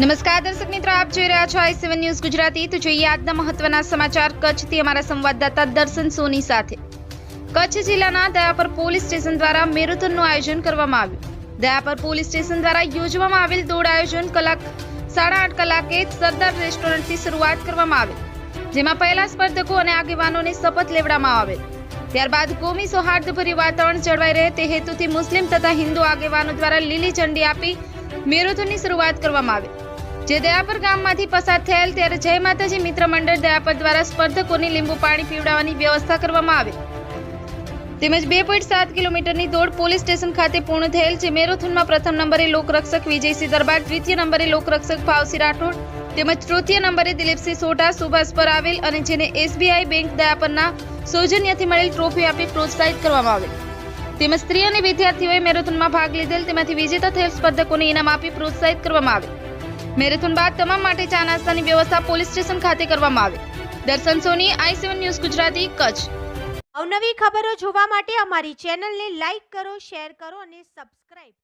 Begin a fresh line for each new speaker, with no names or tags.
નમસ્કાર, દર્શક મિત્રો, આપ જોઈ રહ્યા છો આઈ સેવન ન્યૂઝ ગુજરાતી. તો જોઈએ આજના મહત્વના સમાચાર કચ્છથી અમારા સંવાદદાતા દર્શન સોની સાથે. કચ્છ જિલ્લાના દયાપર પોલીસ સ્ટેશન દ્વારા મેરેથોનનું આયોજન કરવામાં આવ્યું. દયાપર પોલીસ સ્ટેશન દ્વારા યોજવામાં આવેલ દોડ આયોજન કલાક, સાડા આઠ કલાકે સરદાર રેસ્ટોરન્ટથી શરૂઆત કરવામાં આવે. જેમાં પહેલા સ્પર્ધકો અને આગેવાનોને શપથ લેવડાવવામાં આવેલ. ત્યારબાદ કોમી સૌહાર્દભર્યું વાતાવરણ જળવાઈ રહે તે હેતુથી મુસ્લિમ તથા હિન્દુ આગેવાનો દ્વારા લીલી ઝંડી આપી મેરેથોનની શરૂઆત કરવામાં આવી. જે દયાપર ગામમાંથી પસાર થયેલ ત્યારે જય માતાજી મિત્ર મંડળ દયાપર દ્વારા સ્પર્ધકોને લીંબુ પાણી પીવડાવવાની વ્યવસ્થા કરવામાં આવી. તેમજ બે પોઈન્ટ સાત કિલોમીટરની દોડ પોલીસ સ્ટેશન ખાતે પૂર્ણ થયેલ છે મેરેથોનમાં પ્રથમ નંબરે લોકરક્ષક વિજયસિંહ દરબાર દ્વિતીય નંબરે લોકરક્ષક ભાવસિંહ રાઠોડ, તેમજ તૃતીય નંબરે દિલીપસિંહ સોઢા, સુભાષ પર આવેલ અને જેને એસબીઆઈ બેંક દયાપરના સૌજન્યથી મળેલ ટ્રોફી આપી પ્રોત્સાહિત કરવામાં આવેલ તેમજ સ્ત્રી અને વિદ્યાર્થીઓએ મેરેથોનમાં ભાગ લીધેલ. તેમાંથી વિજેતા થયેલ સ્પર્ધકોને ઇનામ આપી પ્રોત્સાહિત કરવામાં આવે. મેરેથોન બાદ તમામ માટે ચા નાસ્તાની વ્યવસ્થા પોલીસ સ્ટેશન ખાતે કરવામાં આવી. Darshan Soni, I seven news Gujarati, Kutch.
અવનવી ખબરો જોવા માટે અમારી ચેનલને લાઈક કરો, શેર કરો અને સબસ્ક્રાઇબ